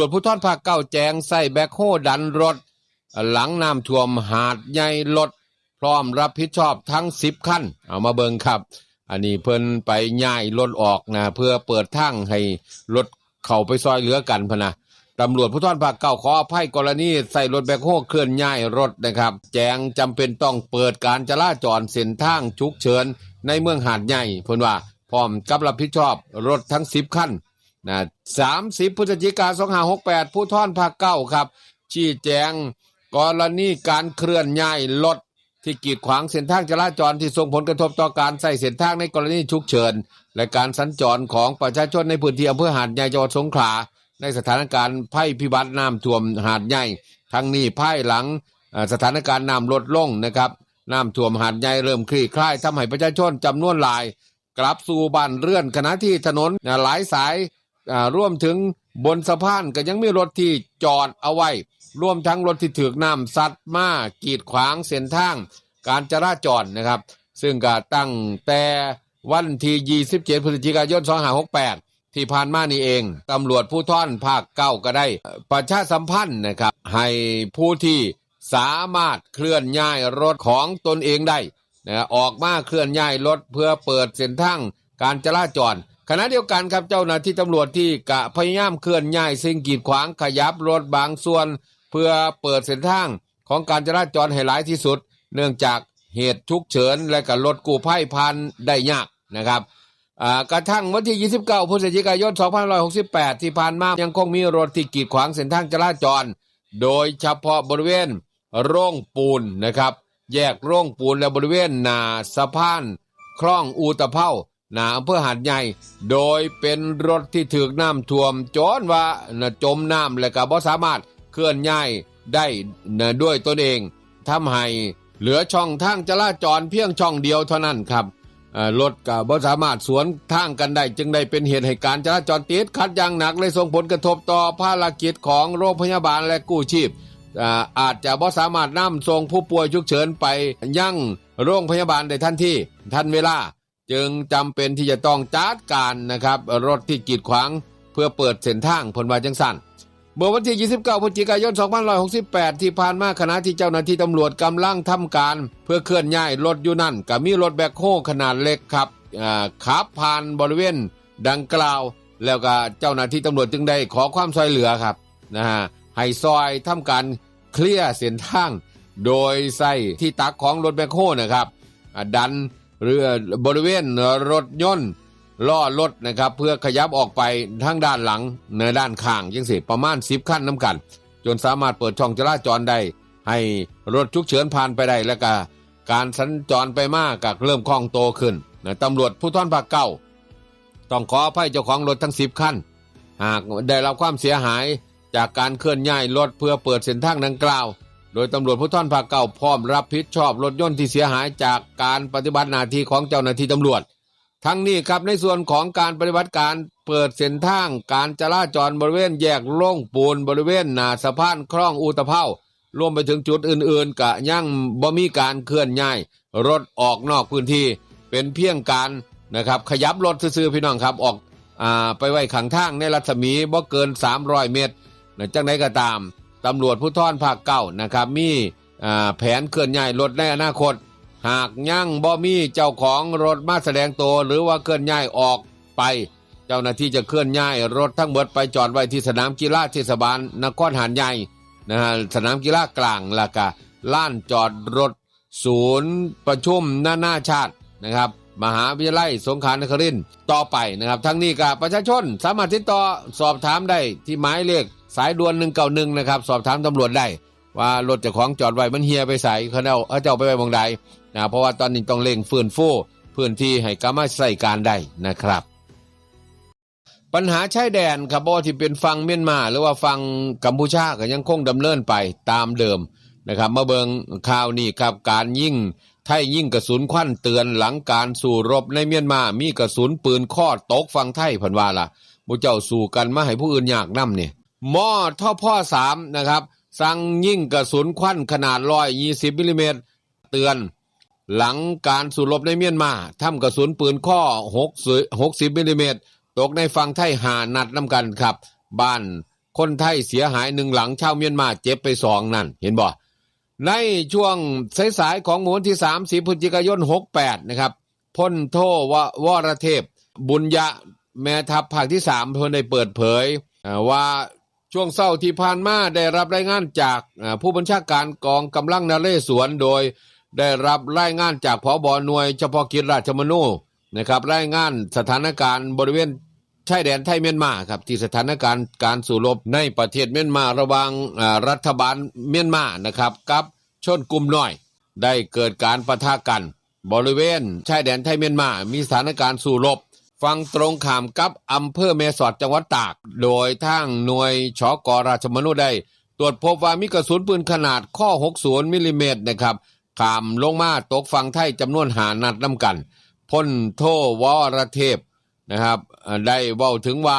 ำรวจผู้ท่อนภาคเก้าแจงใส่แบคโฮดันรถ หลังน้ำท่วมหาดใหญ่รถ พร้อมรับผิดชอบทั้งสิบคันเอามาเบิงครับ อันนี้เพิ่นไปย้ายรถออกนะเพื่อเปิดทางให้รถเข้าไปซอยเหลือกันพนะตำรวจผู้ท่อนภาคเก้าขออภัยกรณีใส่รถแบคโฮเคลื่อนย้ายรถนะครับ แจงจำเป็นต้องเปิดการจราจรเส้นทางฉุกเฉินในเมืองหาดใหญ่เพิ่นว่าพร้อมกับรับผิดชอบรถทั้งสิบคัน นะสามสิบพฤศจิกาสองห้าหกแปดผู้ท่อนภาคเก้าครับ ชี้แจงกรณีการเคลื่อนย้ายรถที่กีดขวางเส้นทางจราจรที่ส่งผลกระทบต่อการใช้เส้นทางในกรณีฉุกเฉินและการสัญจรของประชาชนในพื้นที่อำเภอหาดใหญ่จังหวัดสงขลาในสถานการณ์ภัยพิบัติน้ำท่วมหาดใหญ่ทั้งนี้ภายหลังสถานการณ์น้ำลดลงนะครับน้ำท่วมหาดใหญ่เริ่มคลี่คลายทำให้ประชาชนจำนวนหลาย กลับสู่บ้านเรือนขณะที่ถนนหลายสาย ร่วมถึงบนสะพานก็ยังมีรถที่จอดเอาไว้รวมทั้งรถที่ถือกน้ำซัดมากีดขวางเส้นทาง การจราจรนะครับ ซึ่งก็ตั้งแต่วันที่27พฤศจิกายน2568 ที่ผ่านมานี่เอง ตำรวจผู้ท่อนภาคเก้าก็ได้ ประชาสัมพันธ์นะครับ ให้ผู้ที่สามารถเคลื่อนย้ายรถของตนเองได้นะออกมาเคลื่อนย้ายรถเพื่อเปิดเส้นทางการจราจร ขณะเดียวกันครับเจ้าหน้าที่ตำรวจที่กะพยายามเคลื่อนย้ายสิ่งกีดขวางขยับรถบางส่วน เพื่อเปิดเส้นทางของการจราจรให้หลายที่สุด เนื่องจากเหตุฉุกเฉินและกับรถกู้ภัยพันได้ยากนะครับกระทั่งวันที่ 29 พฤศจิกายน 2568 ที่ผ่านมายังคงมีรถที่กีดขวางเส้นทางจราจร โดยเฉพาะบริเวณโร่องปูนนะครับ แยกโร่องปูนและบริเวณนาสะพาน คลองอูตะเภา หนาอำเภอหาดใหญ่ โดยเป็นรถที่ถูกน้ำท่วมจนว่าน่ะจมน้ำและก็บ่สามารถเคลื่อนย้ายได้ด้วยตนเองทำให้เหลือช่องทางจราจรเพียงช่องเดียวเท่านั้นครับรถก็บ่สามารถสวนทางกันได้ จึงได้เป็นเหตุให้การจราจรติดขัดอย่างหนักเลยส่งผลกระทบต่อภารกิจของโรงพยาบาลและกู้ชีพอาจจะบ่สามารถนำส่งผู้ป่วยฉุกเฉินไปยั่งโรงพยาบาลได้ทันทีทันเวลา จึงจำเป็นที่จะต้องจัดการนะครับ รถที่กีดขวางเพื่อเปิดเส้นทางผลวาจังสันเมื่อวันที่ 29พฤศจิกายน 2568 ที่ผ่านมาขณะที่เจ้าหน้าที่ตำรวจกำลังทำการ เพื่อเคลื่อนย้ายรถอยู่นั่นก็มีรถแบคโฮขนาดเล็กครับขับผ่านบริเวณดังกล่าว แล้วก็เจ้าหน้าที่ตำรวจจึงได้ขอความช่วยเหลือครับนะฮะให้ซอยทำการเคลียร์เส้นทาง โดยใส่ที่ตักของรถแบคโฮนะครับดัน เรือบริเวณรถยนต์ล้อรถนะครับ เพื่อขยับออกไปทางด้านหลังในด้านข้างยังสิประมาณ10ขั้นน้ำกัน จนสามารถเปิดช่องจราจรได้ ให้รถฉุกเฉินผ่านไปได้แล้วก็การสัญจรไปมากก็เริ่มคล่องโตขึ้นนะตำรวจผู้ท่อนภาคเก้าต้องขออภัยเจ้าของรถทั้ง10ขั้น หากได้รับความเสียหายจากการเคลื่อนย้ายรถเพื่อเปิดเส้นทางดังกล่าว โดยตำรวจผู้ท่อนภาคเก้าพร้อมรับผิดชอบรถยนต์ที่เสียหายจากการปฏิบัติหน้าที่ของเจ้าหน้าที่ตำรวจ ทั้งนี้ครับในส่วนของการปฏิบัติการเปิดเส้นทางการจราจรบริเวณแยกโล่งปูนบริเวณหน้าสะพานคลองอูตะเภารวมไปถึงจุดอื่นๆกะยังบ่มีการเคลื่อนย้ายรถออกนอกพื้นที่ เป็นเพียงการนะครับขยับรถซื่อๆพี่น้องครับออกอ่าไปไว้ขังทางในรัศมีบ่เกิน 300 เมตรนะจังไดก็ตาม ตำรวจผู้ท่อนภาคเก้านะครับ มีแผนเคลื่อนย้ายรถในอนาคต หากยังบ่มีเจ้าของรถมาแสดงตัวหรือว่าเคลื่อนย้ายออกไป เจ้าหน้าที่จะเคลื่อนย้ายรถทั้งหมดไปจอดไว้ที่สนามกีฬาเทศบาลนครหาดใหญ่นะฮะสนามกีฬากลางละกะล้านจอดรถศูนย์ประชุมนานาชาตินะครับ มหาวิทยาลัยสงขลานครินต์ต่อไปนะครับ ทั้งนี้กับประชาชนสามารถติดต่อสอบถามได้ที่หมายเลข สายด่วน191นะครับ สอบถามตำรวจได้ ว่ารถจ้าของจอดไว้มันเฮียไปใส่เขาเอาเขาจะเอาไปไว้บางใดนะเพราะว่าตอนนี้ต้องเร่งฟื้นฟูพื้นที่ให้กลับมาใส่การได้นะครับ ปัญหาชายแดนครับบ่ที่เป็นฟังเมียนมา หรือว่าฟังกัมพูชาก็ยังคงดำเนินไปตามเดิมนะครับมาเบิงข่าวนี้ครับการยิ่งไทยยิ่งกระสุนควันเตือนหลังการสู่รบในเมียนมามีกระสุนปืนข้อตกฟังไทยพันว่าล่ะมูเจ้าสู่กันมาให้ผู้อื่นอยากนำเนี่ย มอท่อพ่อสามนะครับสั่งยิ่งกระสุนควันขนาดร้อยยี่สิบมิลลิเมตรเตือน หลังการสู่รบในเมียนมาทำกระสุนปืนข้อ6 60มิลลิเมตรตกในฝั่งไทยหานัดน้ำกันครับ บ้านคนไทยเสียหายหนึ่งหลังชาวเมียนมาเจ็บไปสองนั่น เห็นบ่ในช่วงสายๆของหมูลที่30พฤศจิกายน68นะครับพ้นโทววรเทพ บุญยะแม่ทัพภาคที่3เพิ่นได้เปิดเผยว่า ช่วงเศร้าที่ผ่านมาได้รับรายงานจากผู้บัญชาการกองกำลังนเรศวรโดยได้รับรายงานจากผอบอหน่วยเฉพาะกิจราชมนูนะครับรายงานสถานการณ์บริเวณชายแดนไทยเมียนมาครับที่สถานการณ์การสู้รบในประเทศเมียนมาระหว่างรัฐบาลเมียนมานะครับกับชนกลุ่มน้อย ได้เกิดการปะทะกัน บริเวณชายแดนไทยเมียนมา มีสถานการณ์สู้รบ ฟังตรงข้ามกับอำเภอแม่สอดจังหวัดตาก โดยทางหน่วยชกราชมนุษย์ได้ตรวจพบว่ามีกระสุนปืนขนาดข้อ 60 มิลลิเมตรนะครับขามลงมาตกฝั่งไทยจำนวนหานัดน้ำกันพ้นโทวรเทพนะครับ ได้เว้าถึงว่า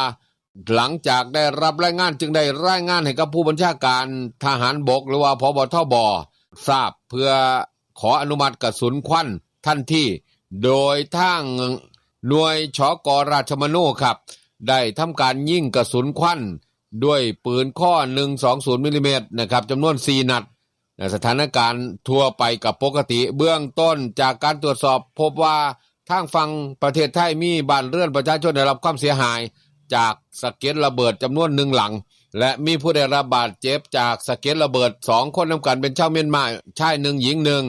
หลังจากได้รับรายงานจึงได้รายงานให้กับผู้บัญชาการทหารบก หรือว่าพบทบทราบเพื่อขออนุมัติกระสุนควันทันทีโดยทาง หน่วยชกราชมโนครับ ได้ทำการยิงกระสุนควันด้วยปืนข้อ 120มิลลิเมตรนะครับจำนวน 4 นัด สถานการณ์ทั่วไปกับปกติเบื้องต้นจากการตรวจสอบพบว่าทางฝั่งประเทศไทยมีบ้านเรือนประชาชนได้รับความเสียหาย จากสะเก็ดระเบิดจำนวนหนึ่งหลัง และมีผู้ได้รับบาดเจ็บจากสะเก็ดระเบิดสองคนนำกันเป็นชาวเมียนมาชายหนึ่งหญิงหนึ่ง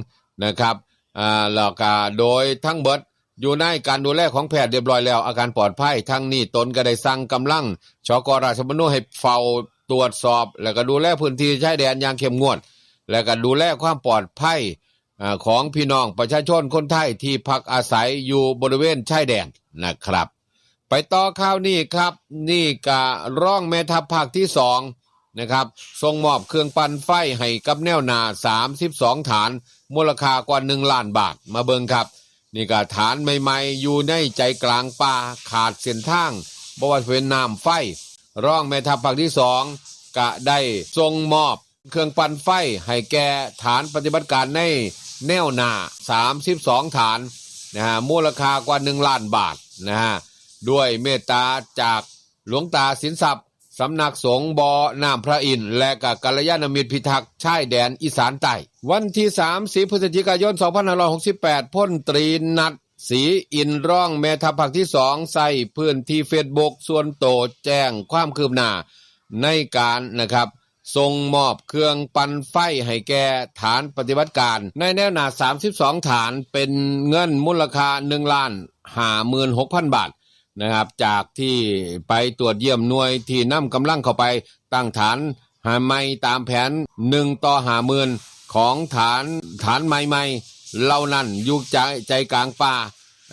นะครับอ่าแล้วก็โดยทั้งเบิด อยู่ในการดูแลของแพทย์เรียบร้อยแล้ว อาการปลอดภัยทั้งนี้ตนก็ได้สั่งกำลังชกราชมนุให้เฝ้าตรวจสอบ แล้วก็ดูแลพื้นที่ชายแดนอย่างเข้มงวด และก็ดูแลความปลอดภัยของพี่น้องประชาชนคนไทยที่พักอาศัยอยู่บริเวณชายแดนนะครับ ไปต่อข่าวนี้ครับ นี่กะร่องแม่ทัพภาคที่สองนะครับส่งมอบเครื่องปั่นไฟให้กับแนวหนา 32 ฐาน มูลค่ากว่า 1 ล้านบาทมาเบิงครับ นี่กะฐานใหม่ๆ อยู่ในใจกลางป่าขาดเส้นทางบว่าเป็นน้ำไฟ ร่องแม่ทัพภาคที่สองกะได้ส่งมอบเครื่องปั่นไฟให้แก่ฐานปฏิบัติการในแนวหนา32 ฐานนะฮะมูลค่ากว่า 1 ล้านบาทนะฮะด้วยเมตตาจากหลวงตาสินทรัพย์ สำนักสงฆ์บอน้ำพระอินทร์และกับกัลยาณมิตรพิทักษ์ชายแดนอีสานใต้ วันที่30พฤศจิกายน 2568 พ้นตรีนัดสีอินร่องแมทัพภาคที่สองใส่พื้นที่เฟซบุ๊กส่วนโตแจ้งความคืบหน้า ในการนะครับส่งมอบเครื่องปั่นไฟให้แก่ฐานปฏิบัติการ ในแนวหนา 32 ฐานเป็นเงินมูลค่า1ล้าน56,000 บาท นะครับ จากที่ไปตรวจเยี่ยมหน่วยที่นำกำลังเข้าไปตั้งฐานหาไม่ตามแผนหนึ่งต่อหาหมื่นของฐานฐานใหม่ๆเหล่านั้นอยู่ใจใจกลางป่า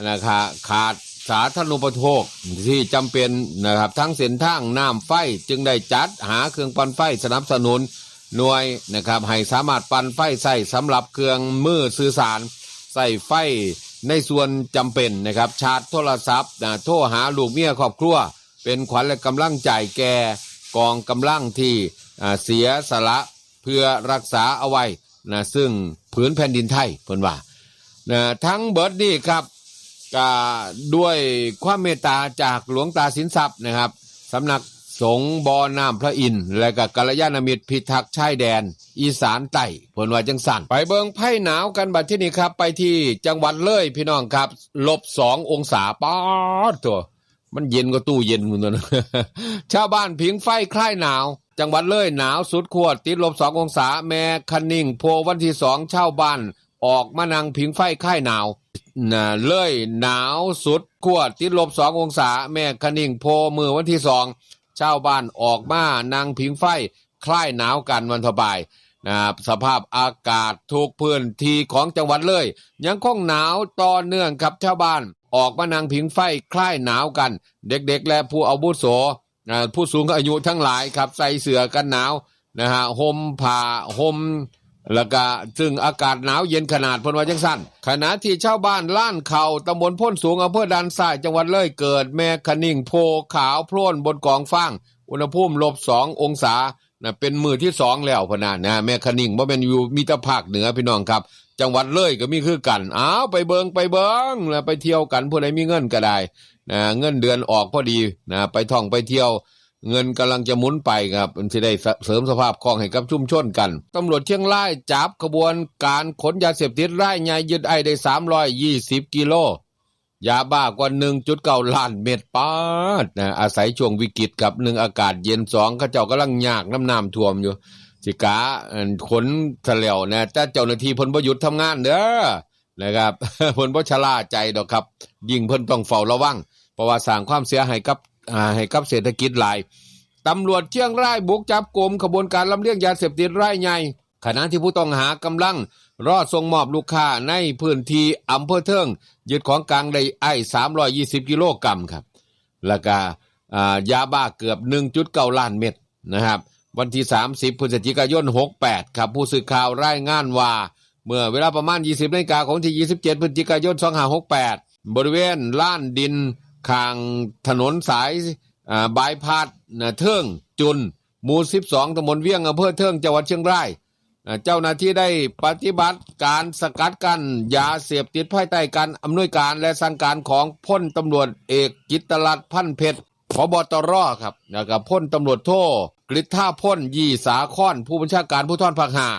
นะครับขาดสาธารณูปโภคที่จำเป็นนะครับทั้งเส้นทางน้ำไฟจึงได้จัดหาเครื่องปั่นไฟสนับสนุนหน่วยนะครับให้สามารถปั่นไฟใส่สำหรับเครื่องมือสื่อสารใส่ไฟ ในส่วนจำเป็นนะครับชาร์จโทรศัพท์นะโทรหาลูกเมียครอบครัว เป็นขวัญและกำลังใจแก่กองกำลังที่เสียสละเพื่อรักษาเอาไว้นะซึ่งผืนแผ่นดินไทยเพิ่นว่านะทั้งเบิร์ดนี่ครับด้วยความเมตตาจากหลวงตาสินทรัพย์นะครับสำนัก สงบอน้ำพระอินทร์และก็กัลยาณมิตรพิทักษ์ชายแดน อีสานใต้ผลว่าจังสั่นไปเบิงไพ่หนาวกันบัดที่นี่ครับ ไปที่จังหวัดเลยพี่น้องครับลบสององศาป๊อดตัวมันเย็นก็ตู้เย็นคุณตัวนะชาวบ้านผิงไฟคลายหนาว จังหวัดเลยหนาวสุดขวด ติดลบสององศาแม่คันนิ่ง โพวันที่สองชาวบ้านออกมานั่งผิงไฟคลายหนาวน่ะเลยหนาวสุดขวด ติดลบสององศาแม่คันนิ่งโพมือวันที่สอง ชาวบ้านออกมานางผิงไฟคลายหนาวกันวันสบายนะสภาพอากาศทุกพื้นที่ของจังหวัดเลย ยังคงหนาวต่อเนื่องครับชาวบ้าน ออกมานางผิงไฟคลายหนาวกัน เด็กๆ และผู้อาวุโสผู้สูงอายุทั้งหลายครับใส่เสื้อกันหนาวนะฮะห่มผ้าห่ม แล้วก็ซึ่งอากาศหนาวเย็นขนาดพนว่าจังสั้นขณะที่ชาวบ้านล้านเขาตำบลพ้นสูงอำเภอดันทรายจังหวัดเลยเกิดแม่คนิ่งโพขาวโพล่นบนกองฟางอุณหภูมิลบสององศานะเป็นมือที่สองแล้วพะนานะแม่คนิ่งว่าเป็นอยู่มีตะภาคเหนือพี่น้องครับ จังหวัดเลยก็มีคือกันอ้าวไปเบิงไปเบิงแล้วไปเที่ยวกันผู้ใดมีเงินก็ได้นะเงินเดือนออกพอดีนะไปท่องไปเที่ยว เงินกำลังจะหมุนไปครับมันจะได้เสริมสภาพคล่องให้กับชุมชนกันตำรวจเชียงรายจับขบวนการขนยาเสพติดไรายใหญ่ยึดไอได้ 320 กิโลยาบ้ากว่า1.9ล้านเม็ดปาดนะอาศัยช่วงวิกฤตกับหนึ่งอากาศเย็นสองเขาเจ้ากำลังยากน้ำน้ำท่วมอยู่ สิกาขนทะเลวนะแต่เจ้าหน้าที่พิ่นบ่หยุดทำงานเด้อนะครับพิ่นบ่ชลาใจดอกครับ ยิ่งเพิ่นต้องเฝ้าระวังเพราะว่าสร้างความเสียหายกับ ให้กับเศรษฐกิจหลายตำรวจเชียงรายบุกจับกลุ่มขบวนการลำเลียงยาเสพติดรายใหญ่ขณะที่ผู้ต้องหากำลังรอดส่งมอบลูกค้าในพื้นที่อำเภอเทิงยึดของกลางได้ไอ้320 กิโลกรัมครับ แล้วก็อ่ายาบ้าเกือบ 1.9 ล้านเม็ดนะครับ วันที่ 30 พฤศจิกายน 68 ครับ ผู้สื่อข่าวรายงานว่า เมื่อเวลาประมาณ 20นาฬิกาของที่ 27 พฤศจิกายน 2568 บริเวณล้านดิน ข้างถนนสายอ่าบายพาดเทิงจุน หมู่ 12ตำบลเวียงอำเภอเทิงจังหวัดเชียงรายเจ้าหน้าที่ได้ปฏิบัติการสกัดกั้นยาเสพติดภายใต้การอำนวยการและสั่งการของพลตำรวจเอกจิตรลัดพันเพชรพบตรครับแล้วก็พลตำรวจโทกฤษท่าพ่นยี่สาคอนผู้บัญชาการผู้ท่อนภาคหา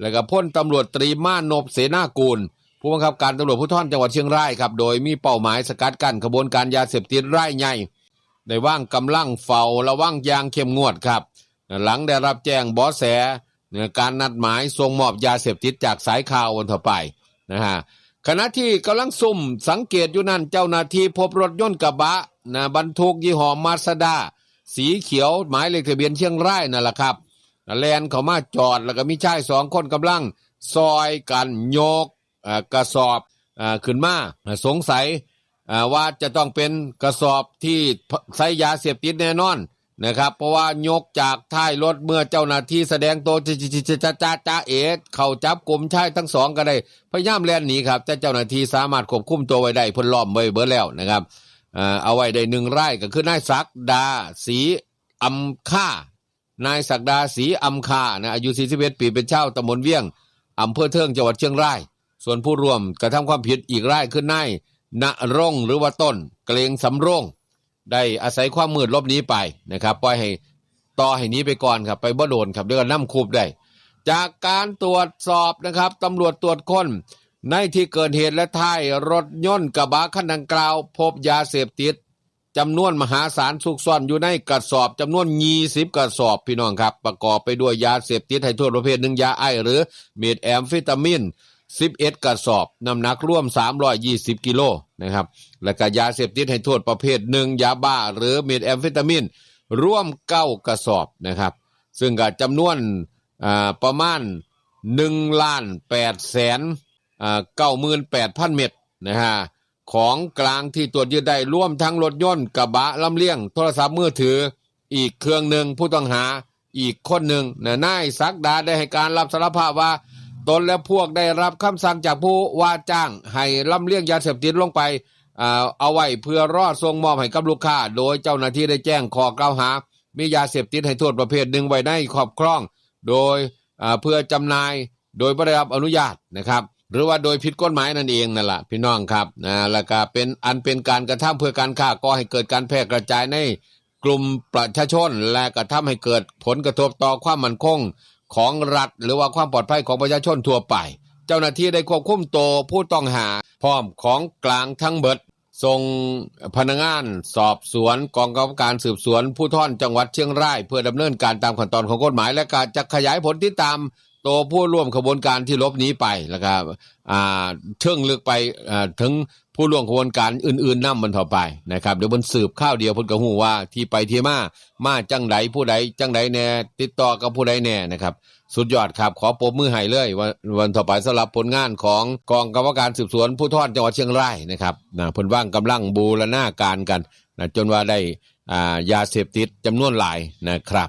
แล้วก็พลตำรวจตรีม่านพเสนากูล ผู้บังคับการตำรวจผู้ท่อนจังหวัดเชียงรายครับ โดยมีเป้าหมายสกัดกั้นขบวนการยาเสพติดรายใหญ่ได้ว่างกำลังเฝ้าระวังยางเข้มงวดครับ หลังได้รับแจ้งบาะแสการนัดหมายส่งมอบยาเสพติดจากสายข่าววันต่อไปนะฮะขณะที่กำลังซุ่มสังเกตอยู่นั่นเจ้าหน้าที่พบรถยนต์กระบะนะบรรทุกยี่ห้อมาสด้าสีเขียวหมายเลขทะเบียนเชียงรายนั่นแหละครับแลนเขามาจอดแล้วก็มีชายสองคนกำลังซอยกันโยก กระสอบขึ้นมาสงสัยว่าจะต้องเป็นกระสอบที่ใช้ยาเสพติดแน่นอนนะครับ เพราะว่ายกจากท้ายรถเมื่อเจ้าหน้าที่แสดงตัวจะจะจะจะเอเข้าจับกลุ่มชายทั้งสองก็ได้พยายามแล่นหนีครับแต่เจ้าหน้าที่สามารถควบคุมตัวไว้ได้พ้นล้อมไว้เบิดแล้วนะครับเอาไว้ได้หนึ่งไร่ก็คือนายศักดาสีอำค่านายศักดาสีอำค่านะอายุ41ปีเป็นเช่าวตำบลเวียงอำเภอเทิงจังหวัดเชียงราย ส่วนผู้ร่วมกระทำความผิดอีกรายคือนายณรงค์หรือว่าต้น เกรงสำโรงได้อาศัยความมืดลบนี้ไปนะครับปล่อยให้ต่อให้นี้ไปก่อนครับ ไปบ่โดนครับเดี๋ยวก็น้ำคูบได้ จากการตรวจสอบนะครับตำรวจตรวจค้นในที่เกิดเหตุและท้ายรถยนต์กระบะคันดังกล่าว พบยาเสพติดจำนวนมหาศาลซุกซ่อนอยู่ในกระสอบจำนวน20กระสอบพี่น้องครับ ประกอบไปด้วยยาเสพติดให้โทษประเภทหนึ่งยาไอหรือเมทแอมเฟตามิน 11กระสอบน้ำหนักร่วม 320 กิโลนะครับ และก็ยาเสพติดให้โทษประเภทหนึ่งยาบ้าหรือเมทแอมเฟตามินร่วม9กระสอบนะครับ ซึ่งก็จำนวนประมาณ1ล้าน8แสนอ่า98,000เม็ดนะฮะของกลางที่ตรวจยึดได้ร่วมทั้งรถยนต์กระบะลำเลียง โทรศัพท์มือถืออีกเครื่องหนึ่งผู้ต้องหาอีกคนหนึ่งนะนายศักดาได้ให้การรับสารภาพว่า ตนและพวกได้รับคำสั่งจากผู้ว่าจ้าง ให้ลำเลียงยาเสพติดลงไปเอาไว้เพื่อรอดส่งมอบให้กับลูกค้า โดยเจ้าหน้าที่ได้แจ้งข้อกล่าวหา มียาเสพติดให้โทษประเภทหนึ่งไว้ในครอบครอง โดยเพื่อจำหน่ายโดยไม่ได้รับอนุญาตนะครับ หรือว่าโดยผิดกฎหมายนั่นเองนั่นแหละพี่น้องครับนะแล้วก็เป็นอันเป็นการกระทำเพื่อการฆ่าก่อให้เกิดการแพร่กระจายในกลุ่มประชาชน และกระทำให้เกิดผลกระทบต่อความมั่นคง ของรัฐ หรือว่าความปลอดภัยของประชาชนทั่วไป เจ้าหน้าที่ได้ควบคุมตัวผู้ต้องหา พร้อมของกลางทั้งเบิดส่งพนักงานสอบสวนกองกำกับการสืบสวนผู้ท่อนจังหวัดเชียงราย เพื่อดำเนินการตามขั้นตอนของกฎหมาย และการจะขยายผลที่ตามตัวผู้ร่วมขบวนการที่ลบนี้ไปแล้วก็อ่าเชิงลึกไปอ่าถึง ผู้ร่วมขบวนการอื่นๆนำมันต่อไปนะครับเดี๋ยวมันสืบข้าวเดียวพ่นกระหูว่าที่ไปที่มามาจังไดผู้ใดจังไดแน่ติดต่อกับผู้ใดแน่นะครับ สุดยอดครับขอปรบมือให้เลยวันวันต่อไปสำหรับผลงานของกองกำกับการสืบสวนผู้ทอดจังหวัดเชียงรายนะครับนะเพิ่นว่างกำลังบูรณาการกันนะจนว่าได้อ่ายาเสพติดจำนวนหลายนะครับ